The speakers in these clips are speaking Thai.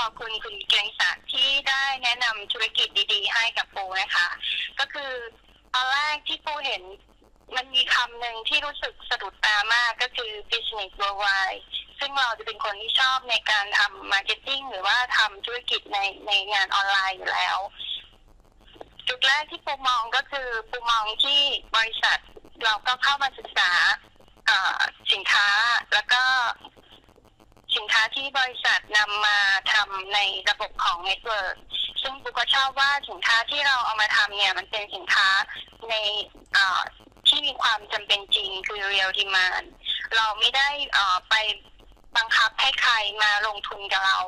ขอบคุณคุณเกรงศักดิ์ที่ได้แนะนำธุรกิจดีๆ ให้กับปูนะคะ ก็คือตอนแรกที่ปูเห็นมันมีคำหนึ่งที่รู้สึกสะดุดตามากก็คือ business worldwide ซึ่งเราจะเป็นคนที่ชอบในการทำมาร์เก็ตติ้งหรือว่าทำธุรกิจในในงานออนไลน์อยู่แล้ว จุดแรกที่ปูมองก็คือปูมองที่บริษัทเราก็เข้ามาศึกษาสินค้าแล้วก็ สินค้าที่บริษัทนำมาทำในระบบของเน็ตเวิร์กซึ่งปูก็ชอบว่าสินค้าที่เราเอามาทำเนี่ยมันเป็นสินค้าในาที่มีความจำเป็นจริงคือ real demand เราไม่ได้อ่าไปบังคับให้ใครมาลงทุนกับเรา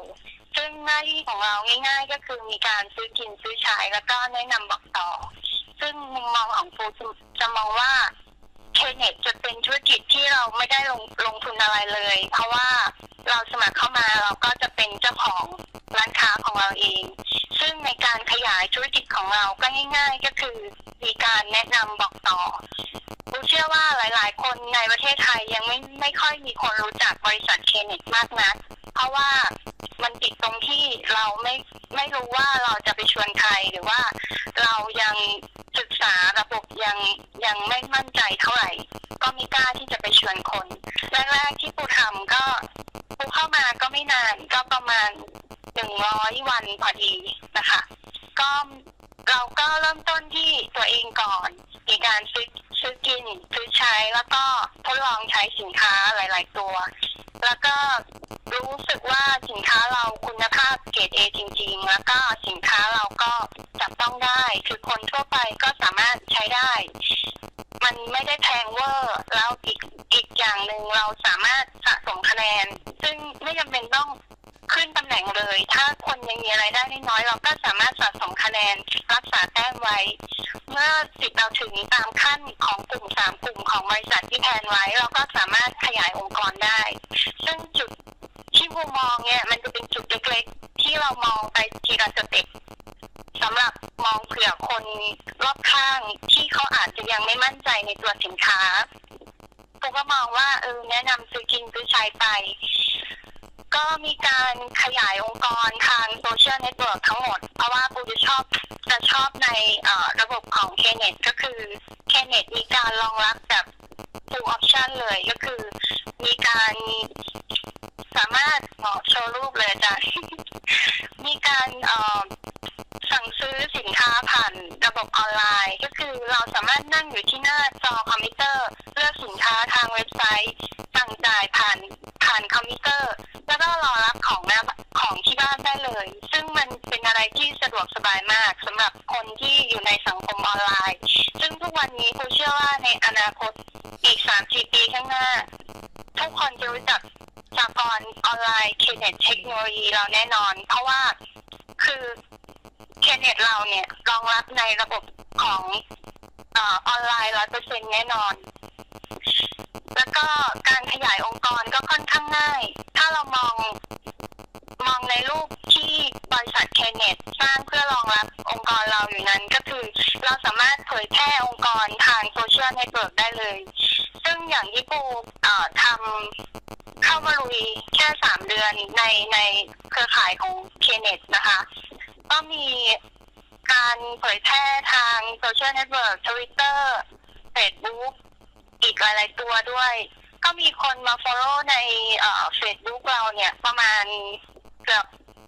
ซึ่งหน้าที่ของเราง่าย ๆ ก็คือมีการซื้อกินซื้อใช้แล้วก็แนะนำบอกต่อ ซึ่งมุมมองของปูจะจะมองว่าเคเน็ตจะเป็นธุรกิจที่เราไม่ได้ลงลงทุนอะไรเลย เพราะว่า เราสมัครเข้ามาเราก็จะเป็นเจ้าของร้านค้าของเราเอง ซึ่งในการขยายธุรกิจของเราก็ง่าย ๆ ก็คือมีการแนะนำบอกต่อปูเชื่อว่าหลาย ๆ คนในประเทศไทยยังไม่ไม่ค่อยมีคนรู้จักบริษัทเคเน็ตมากนักเพราะว่ามันติดตรงที่เราไม่ไม่รู้ว่าเราจะไปชวนใครหรือว่าเรายังศึกษาระบบยังยังไม่มั่นใจเท่าไหร่ ก็ไม่กล้าที่จะไปชวนคนแรกๆที่ปูทำ ก็ประมาณหนึ่งร้อยวันพอดีนะคะ ก็เราก็เริ่มต้นที่ตัวเองก่อนมีการซื้อซื้อกินซื้อใช้แล้วก็ทดลองใช้สินค้าหลาย ๆ ตัว แล้วก็รู้สึกว่าสินค้าเราคุณภาพเกรดเอจริง ๆ แล้วก็สินค้าเราก็จับต้องได้คือคนทั่วไปก็สามารถใช้ได้ มันไม่ได้แพงเวอร์แล้วอีกอีกอย่างหนึ่งเราสามารถสะสมคะแนน ซึ่งไม่จำเป็นต้อง ขึ้นตำแหน่งเลย ถ้าคนยังมีอะไรได้น้อยเราก็สามารถสะสมคะแนนรักษาแต้มไว้ เมื่อสิทธิ์เราถึงตามขั้นของกลุ่มสามกลุ่มของบริษัทที่แทนไว้ เราก็สามารถขยายองค์กรได้ ซึ่งจุดที่มุมมองเนี่ยมันจะเป็นจุดเล็กๆ ที่เรามองไปทีละสเต็ปสำหรับมองเผื่อคนรอบข้างที่เขาอาจจะยังไม่มั่นใจในตัวสินค้าปูก็มองว่าเออแนะนำซื้อกินซื้อใช้ไป ก็มีการขยายองค์กรทางโซเชียลเน็ตเวิร์กทั้งหมด เพราะว่าปูจะชอบจะชอบในระบบของ k n e t ก็คือ k n e t มีการรองรับแบบ full option เลยก็คือมีการสามารถเอ่อโชว์รูปเลยจ้ะมีการสั่งซื้อสินค้าผ่านระบบออนไลน์ ก็คือเราสามารถนั่งอยู่ที่หน้าจอคอมพิวเตอร์ เลือกสินค้าทางเว็บไซต์ สั่งจ่ายผ่าน มิเตอร์ แล้วก็รอรับของหน้าของที่บ้านได้เลย ซึ่งมันเป็นอะไรที่สะดวกสบายมากสำหรับคนที่อยู่ในสังคมออนไลน์ ซึ่งทุกวันนี้ผมเชื่อว่าในอนาคตอีกสามสี่ปีข้างหน้า ทุกคนจะรู้จักสากลออนไลน์เคเน็ตเทคโนโลยีเราแน่นอน เพราะว่าคือเคเน็ตเราเนี่ยรองรับในระบบของออนไลน์ร้อยเปอร์เซ็นแน่นอน แล้วก็การขยายองค์กรก็ค่อนข้างง่าย ถ้าเรามองมองในรูปที่บริษัทเคเนตสร้างเพื่อรองรับองค์กรเราอยู่นั้น ก็คือเราสามารถเผยแพร่องค์กรทางโซเชียลเน็ตเวิร์กได้เลย ซึ่งอย่างที่ปูทำเข้ามาลุยแค่สามเดือนในในเครือข่ายของเคเนตนะคะ ก็มีการเผยแพร่ทางโซเชียลเน็ตเวิร์กทวิตเตอร์เฟซบุ๊ก หลาย ๆ ตัวด้วย ก็มีคนมา follow ในเฟซบุ๊กเราเนี่ยประมาณเกือบ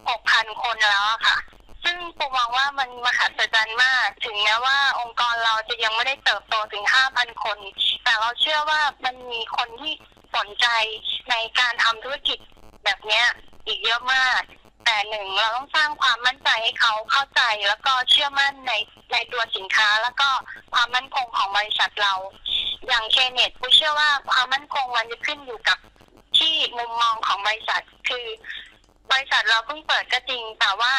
หกพันคนแล้วค่ะ ซึ่งปูมองว่ามันมหัศจรรย์มาก ถึงแม้ว่าองค์กรเราจะยังไม่ได้เติบโตถึงห้าพันคน แต่เราเชื่อว่ามันมีคนที่สนใจในการทำธุรกิจแบบนี้อีกเยอะมาก แต่หนึ่งเราต้องสร้างความมั่นใจให้เขาเข้าใจแล้วก็เชื่อมั่นในในตัวสินค้า แล้วก็ความมั่นคงของบริษัทเรา อย่างเคเนตกูเชื่อว่าความมั่นคงมันจะขึ้นอยู่กับที่มุมมองของบริษัท คือบริษัทเราเพิ่งเปิดก็จริง แต่ว่า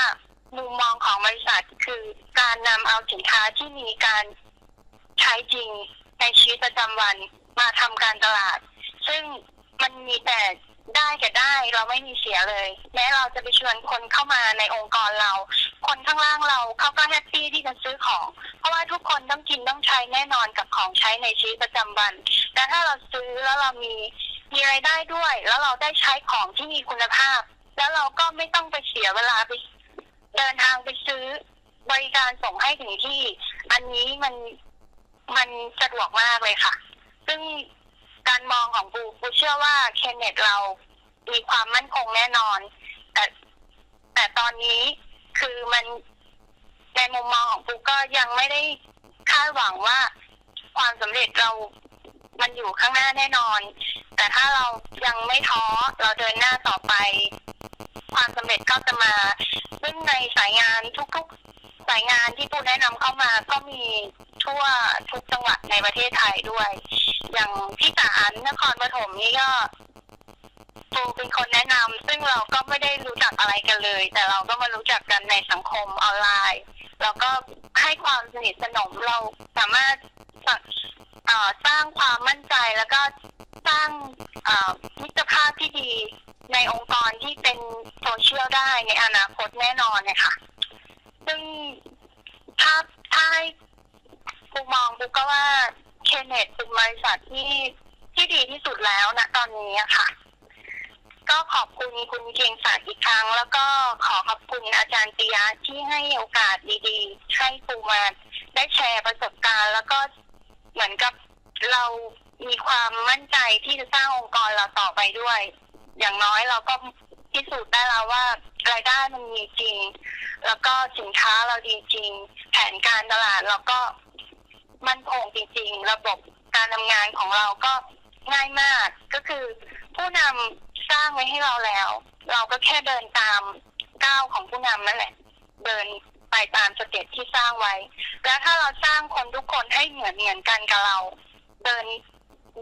มุมมองของบริษัทคือการนำเอาสินค้าที่มีการใช้จริงในชีวิตประจำวันมาทำการตลาด ซึ่งมันมีแต่ ได้กับได้เราไม่มีเสียเลย แม้เราจะไปชวนคนเข้ามาในองค์กรเรา คนข้างล่างเราเขาก็แฮปปี้ที่จะซื้อของ เพราะว่าทุกคนต้องกินต้องใช้แน่นอนกับของใช้ในชีวิตประจำวัน แต่ถ้าเราซื้อแล้วเรามีมีรายได้ด้วย แล้วเราได้ใช้ของที่มีคุณภาพ แล้วเราก็ไม่ไม่ต้องไปเสียเวลาไปเดินทางไปซื้อบริการส่งให้ถึงที่ อันนี้มันมันสะดวกมากเลยค่ะ ซึ่ง การมองของปูปูเชื่อว่าเคนเนตเรามีความมั่นคงแน่นอน แต่แต่ตอนนี้คือมันในมุมมองของปูก็ยังไม่ได้คาดหวังว่าความสำเร็จเรา มันอยู่ข้างหน้าแน่นอน แต่ถ้าเรายังไม่ท้อเราเดินหน้าต่อไป ความสำเร็จก็จะมา ซึ่งในสายงานทุกๆ สายงานที่ปูแนะนำเข้ามาก็มีทั่วทุกจังหวัดในประเทศไทยด้วย อย่างที่ศาลนครปฐมนี่ก็ปูเป็นคนแนะนำซึ่งเราก็ไม่ได้รู้จักอะไรกันเลย แต่เราก็มารู้จักกันในสังคมออนไลน์ แล้วก็ให้ความสนิทสนมเราสามารถเอ่อสร้างความมั่นใจแล้วก็สร้างเอ่อมิตรภาพที่ดีในองค์กรที่เป็นโซเชียลได้ในอนาคตแน่นอนเนี่ยค่ะ ซึ่งถ้าถ้าให้ปูมองปูก็ว่า เคนเนตเป็นบริษัทที่ที่ดีที่สุดแล้วนะตอนนี้ค่ะ ก็ขอบคุณคุณเกียงศักดิ์อีกครั้ง แล้วก็ขอขอบคุณอาจารย์ปิยะที่ให้โอกาสดีๆ ให้ปูมาได้แชร์ประสบการณ์ แล้วก็เหมือนกับเรามีความมั่นใจที่จะสร้างองค์กรเราต่อไปด้วย อย่างน้อยเราก็พิสูจน์ได้แล้วว่ารายได้มันมีจริง แล้วก็สินค้าเราดีจริง แผนการตลาดเราก็ มั่นคงจริง ๆ ระบบการทำงานของเราก็ง่ายมากก็คือ ผู้นำสร้างไว้ให้เราแล้ว เราก็แค่เดินตามก้าวของผู้นำนั่นแหละ เดินไปตามสเต็ปที่สร้างไว้ แล้วถ้าเราสร้างคนทุกคนให้เหมือนเหมือนกันกับเรา เดิน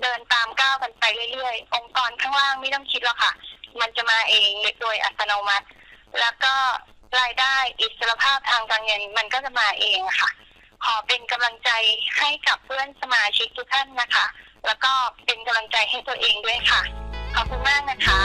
เดินตามก้าวกันไปเรื่อยๆ องค์กรข้างล่างไม่ต้องคิดหรอกค่ะ มันจะมาเองโดยอัตโนมัติ แล้วก็รายได้อิสรภาพทางการเงินมันก็จะมาเองค่ะ ขอเป็นกำลังใจให้กับเพื่อนสมาชิกทุกท่านนะคะ แล้วก็เป็นกำลังใจให้ตัวเองด้วยค่ะ ขอบคุณมากนะคะ